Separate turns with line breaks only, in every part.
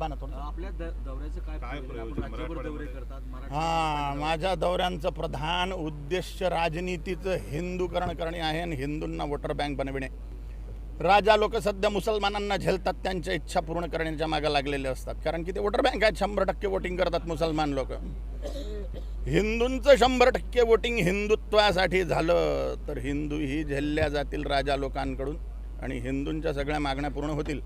थांबा ना थोडं
आपल्या द- दौऱ्याचं काय
काय
प्रयोजन? आपण
प्रयोजन?
राज्यभर दौरे
मराठवाड्यामध्ये?
करतात मराठी
हा माझ्या दौऱ्यांचं प्रधान उद्देश राजनीतीचं हिंदूकरण करणे आहे आणि हिंदूंना वोटर बँक बनविणे राजा लोक सध्या मुसलमानांना झेलतात त्यांच्या इच्छा पूर्ण करण्याच्या मागे लागलेले असतात कारण की ते वोटर बँक आहेत शंभर टक्के वोटिंग करतात मुसलमान लोक हिंदूंचं शंभर टक्के वोटिंग हिंदुत्वासाठी झालं तर हिंदूही झेलल्या जातील राजा लोकांकडून आणि हिंदूंच्या सगळ्या मागण्या पूर्ण होतील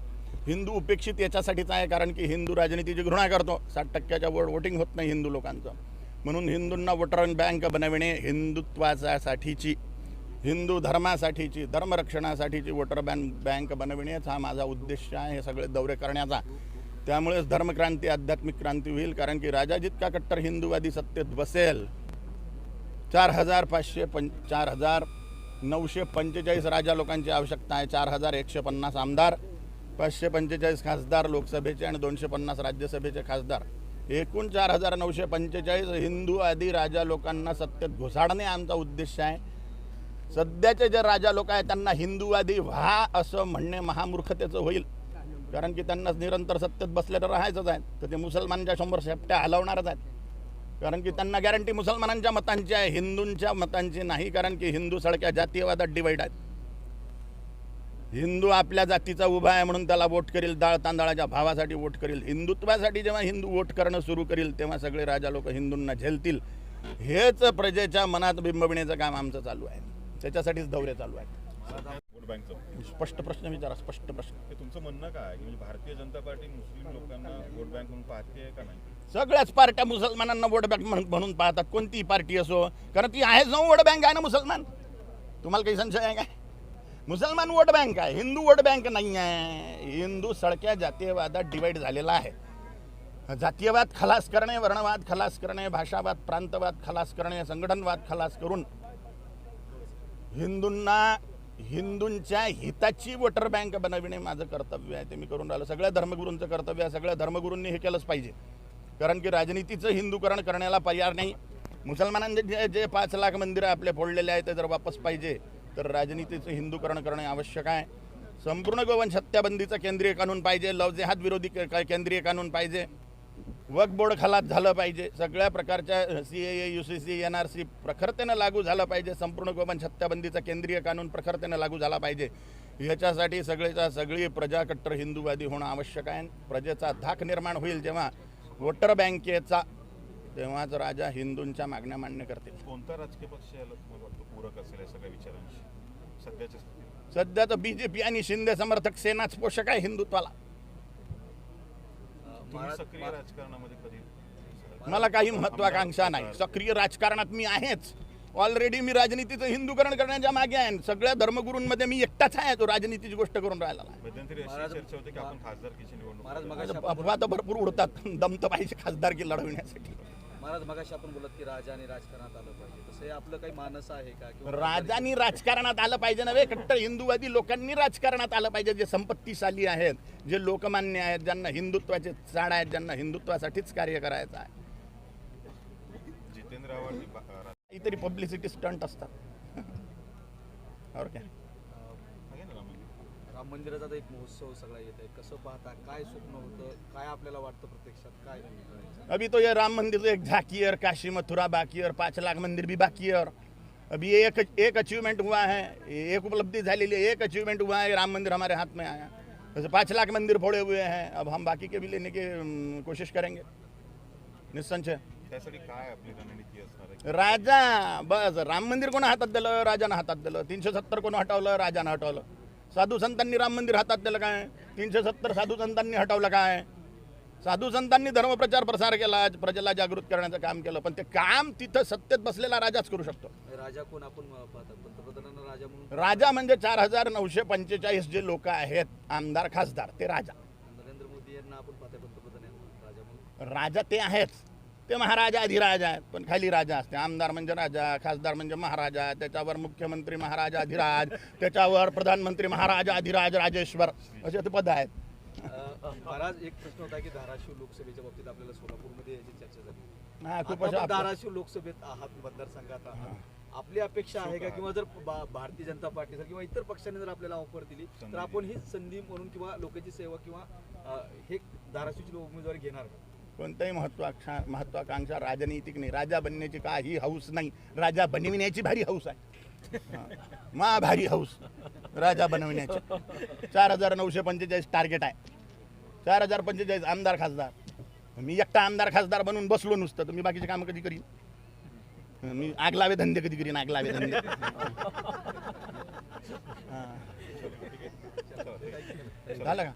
हिंदू उपेक्षित याच्यासाठीच आहे कारण की हिंदू राजनीतीची घृणा करतो. साठ टक्क्याच्या वर वोटिंग होत नाही हिंदू लोकांचं. म्हणून हिंदूंना वोटर बँक बनविणे हिंदुत्वासाठीची हिंदू धर्मासाठीची धर्मरक्षणासाठीची वोटर बँक बँक बनविणेच हा माझा उद्देश आहे हे सगळे दौरे करण्याचा. त्यामुळेच धर्मक्रांती आध्यात्मिक क्रांती होईल कारण की राजा जितका कट्टर हिंदूवादी सत्तेत बसेल चार हजार पाचशे पं चार हजार नऊशे पंचेचाळीस राजा लोकांची आवश्यकता आहे चार हजार एकशे पन्नास आमदार. पाचशे पंचेचाळीस खासदार लोकसभेचे आणि दोनशे पन्नास राज्यसभेचे खासदार. एकूण चार हजार नऊशे पंचेचाळीस हिंदू आदी राजा लोकांना सत्तेत घुसाडणे आमचा उद्देश आहे. सध्याचे जे राजा लोक आहेत त्यांना हिंदूवादी व्हा असं म्हणणे महामूर्खतेचं होईल. कारण की त्यांना निरंतर सत्तेत बसले तर राहायचंच आहे. तर ते मुसलमानच्या शंभर शेपट्या हलवणारच आहेत. कारण की त्यांना गॅरंटी मुसलमानांच्या मतांची आहे हिंदूंच्या मतांची नाही. कारण की हिंदू सडक्या जातीयवादात डिवाईड आहेत. हिंदू आपल्या जातीचा उभा आहे म्हणून त्याला वोट करील डाळ तांदळाच्या भावासाठी वोट करील हिंदुत्वासाठी जेव्हा हिंदू वोट करणं सुरू करील तेव्हा सगळे राजा लोक हिंदूंना झेलतील. हेच प्रजेच्या मनात बिंबविण्याचं काम आमचं चालू आहे. त्याच्यासाठीच दौरे चालू आहेत. स्पष्ट प्रश्न विचारा स्पष्ट प्रश्न.
तुमचं म्हणणं काय? म्हणजे भारतीय जनता पार्टी मुस्लिम लोकांना वोट बँक म्हणून पाहते का नाही?
सगळ्याच पार्ट्या मुसलमानांना वोट बँक म्हणून म्हणून पाहतात. कोणतीही पार्टी असो कारण ती आहेच ना वोट बँक आहे ना मुसलमान? तुम्हाला काही संशय आहे काय? मुसलमान वोट बँक आहे हिंदू वोट बँक नाही आहे हिंदू सळक्या जातीयवादात डिवाईड झालेला आहे. जातीयवाद खलास करणे वर्णवाद खलास करणे भाषावाद प्रांतवाद खलास करणे संघटनवाद खलास करून हिंदूंना हिंदूंच्या हिताची वोटर बँक बनविणे माझं कर्तव्य आहे. ते मी करून राहिलो. सगळ्या धर्मगुरूंचं कर्तव्य आहे. सगळ्या धर्मगुरूंनी हे केलंच पाहिजे. कारण की राजनीतीचं हिंदूकरण करण्याला तयार नाही. मुसलमानांचे जे जे पाच लाख मंदिरं आपले फोडलेले आहेत ते जर वापस पाहिजे तर राजनीतीचं हिंदूकरण करणे आवश्यक आहे. संपूर्ण गोवंश हत्याबंदीचं केंद्रीय कानून पाहिजे लवजेहाद विरोधी केंद्रीय कानून पाहिजे वक बोर्ड झालं पाहिजे सगळ्या प्रकारच्या C A U C C N R C प्रखरतेनं लागू झालं पाहिजे संपूर्ण गोवंश हत्याबंदीचा केंद्रीय कानून प्रखरतेनं लागू झाला पाहिजे. ह्याच्यासाठी सगळेच्या सगळी प्रजा कट्टर हिंदूवादी होणं आवश्यक आहे. प्रजेचा धाक निर्माण होईल जेव्हा वोटर बँकेचा तेव्हाच राजा हिंदूंच्या मागण्या मान्य करतील.
कोणता राजकीय पक्ष याला तुम्हाला वाटतं पूरक असेल या सगळ्या विचारांशी? सध्याच्या स्थितीत.
सध्या तर बी जे पी आणि शिंदे समर्थक सेनाच पोषक आहे हिंदुत्वाला.
तुम्ही
महाराज-
सक्रिय राजकारणामध्ये कधी
मला काही महत्वाकांक्षा नाही. सक्रिय राजकारणात मी आहेच. ऑलरेडी मी राजनीतीचं हिंदूकरण करण्याच्या मागे आहे. सगळ्या धर्मगुरूंमध्ये मी एकटाच आहे. तो राजनीतीची गोष्ट करून राहिला अफवा तर भरपूर उडतात. दम तर पाहिजे खासदारकी लढवण्यासाठी.
महाराज मगाशी आपण बोलत की राजाने राजकारणात आलं पाहिजे. तसं हे आपलं काही मानस आहे का किंवा
राजांनी राजकारणात आलं पाहिजे नव्हे कट्टर हिंदूवादी लोकांनी राजकारणात आलं पाहिजे जे संपत्तीशाली आहेत जे लोकमान्य आहेत ज्यांना हिंदुत्वाचे चाड आहेत ज्यांना हिंदुत्वासाठीच कार्य करायचं आहे.
जितेंद्र आव्हाड हे
काहीतरी पब्लिसिटी स्टंट असतात. और काय?
राम मंदिराचा आता एक महोत्सव सगळा येत आहे कसं पाहता काय स्वप्न होतं काय आपल्याला वाटतं प्रत्यक्षात काय?
अभी तो ये राम मंदिर तो एक झाकी और काशी मथुरा बाकी और पाँच लाख मंदिर भी बाकी और अभी ये एक एक अचीवमेंट हुआ है एक उपलब्धि झालेली है एक अचीवमेंट हुआ है राम मंदिर हमारे हाथ में आया. जैसे पाँच लाख मंदिर फोड़े हुए हैं अब हम बाकी के भी लेने की अम, कोशिश करेंगे. निसंशय.
त्यासाठी काय आपली रणनीती असणार आहे?
राजा बस राम मंदिर कोणा हातात दिलं? राजानं हातात दिलं. तीनशे सत्तर कोण हटवलं? राजानं हटवलं. साधू संतांनी राम मंदिर हातात दिलं काय? तीनशे सत्तर साधू संतांनी हटवलं काय? साधू संतांनी धर्मप्रचार प्रसार केला प्रजेला जागृत करण्याचं काम केलं पण ते काम तिथं सत्तेत बसलेला राजाच करू शकतो.
राजा कोण आपण पंतप्रधानांना राजा म्हणून
राजा म्हणजे चार हजार नऊशे पंचेचाळीस जे लोक आहेत आमदार खासदार ते राजा.
नरेंद्र मोदी यांना आपण राजा म्हणून.
राजा ते आहेच. ते महाराजा अधिराजा आहेत. पण खाली राजा असते. आमदार म्हणजे राजा खासदार म्हणजे महाराजा त्याच्यावर मुख्यमंत्री महाराजा अधिराज त्याच्यावर प्रधानमंत्री महाराजा अधिराज राजेश्वर असे ते पद आहेत.
महाराज एक प्रश्न होता की धाराशिव लोकसभेच्या बाबतीत आपल्याला सोलापूरमध्ये याची चर्चा झाली.
हा खूप अशा
धाराशिव लोकसभेत आहात मतदारसंघात आहात. आपली अपेक्षा आहे का किंवा जर भारतीय जनता पार्टी किंवा इतर पक्षाने जर आपल्याला ऑफर दिली तर आपण ही संधी म्हणून किंवा लोकांची सेवा किंवा हे धाराशिवची उमेदवारी घेणार का?
कोणताही महत्वाकांक्षा महत्वाकांक्षा राजनैतिक नाही. राजा बनण्याची काही हौस नाही. राजा बनविण्याची भारी हौस आहे. मा भारी हौस. राजा बनविण्याची. चार हजार नऊशे पंचेचाळीस टार्गेट आहे. चार हजार पंचेचाळीस आमदार खासदार. मी एकटा आमदार खासदार बनून बसलो नुसतं. तर मी बाकीचे कामं कधी करीन? मी आगलावे धंदे कधी करीन? आग लावे धंदे. हा. झालं का?